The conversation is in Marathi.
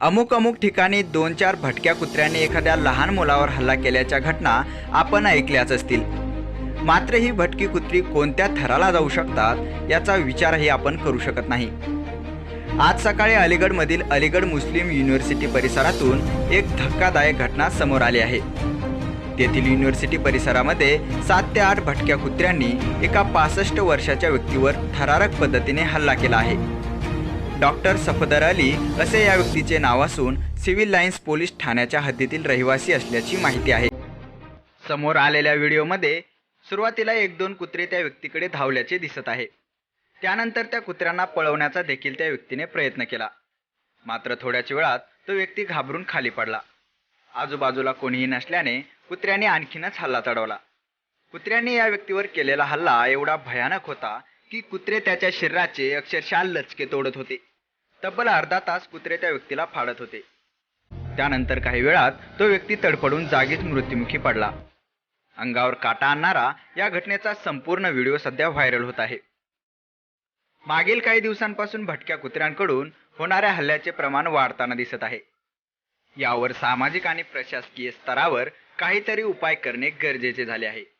अमुक अमुक ठिकाणी दोन चार भटक्या कुत्र्यांनी एखाद्या लहान मुलावर हल्ला केल्याच्या घटना आपण ऐकल्याच असतील. मात्र ही भटकी कुत्री कोणत्या थराला जाऊ शकतात याचा विचारही आपण करू शकत नाही. आज सकाळी अलीगडमधील अलीगड मुस्लिम युनिव्हर्सिटी परिसरातून एक धक्कादायक घटना समोर आली आहे. तेथील युनिव्हर्सिटी परिसरामध्ये सात ते आठ भटक्या कुत्र्यांनी एका पासष्ट वर्षाच्या व्यक्तीवर थरारक पद्धतीने हल्ला केला आहे. डॉक्टर सफदर अली असे या व्यक्तीचे नाव असून सिव्हिल लाईन्स पोलीस ठाण्याच्या हद्दीतील रहिवासी असल्याची माहिती आहे. समोर आलेल्या व्हिडिओमध्ये सुरुवातीला एक दोन कुत्रे त्या व्यक्तीकडे धावल्याचे दिसत आहे. त्यानंतर त्या कुत्र्यांना पळवण्याचा देखील त्या व्यक्तीने प्रयत्न केला. मात्र थोड्याच वेळात तो व्यक्ती घाबरून खाली पडला. आजूबाजूला कोणीही नसल्याने कुत्र्याने आणखीनच हल्ला चढवला. कुत्र्याने या व्यक्तीवर केलेला हल्ला एवढा भयानक होता की कुत्रे त्याच्या शरीराचे अक्षरशः लचके तोडत होते. तब्बल अर्धा तास कुत्रे त्या व्यक्तीला फाडत होते. त्यानंतर काही वेळात तो व्यक्ती तडफडून जागीच मृत्युमुखी पडला. अंगावर काटा आणणारा या घटनेचा संपूर्ण व्हिडिओ सध्या व्हायरल होत आहे. मागील काही दिवसांपासून भटक्या कुत्र्यांकडून होणाऱ्या हल्ल्याचे प्रमाण वाढताना दिसत आहे. यावर सामाजिक आणि प्रशासकीय स्तरावर काहीतरी उपाय करणे गरजेचे झाले आहे.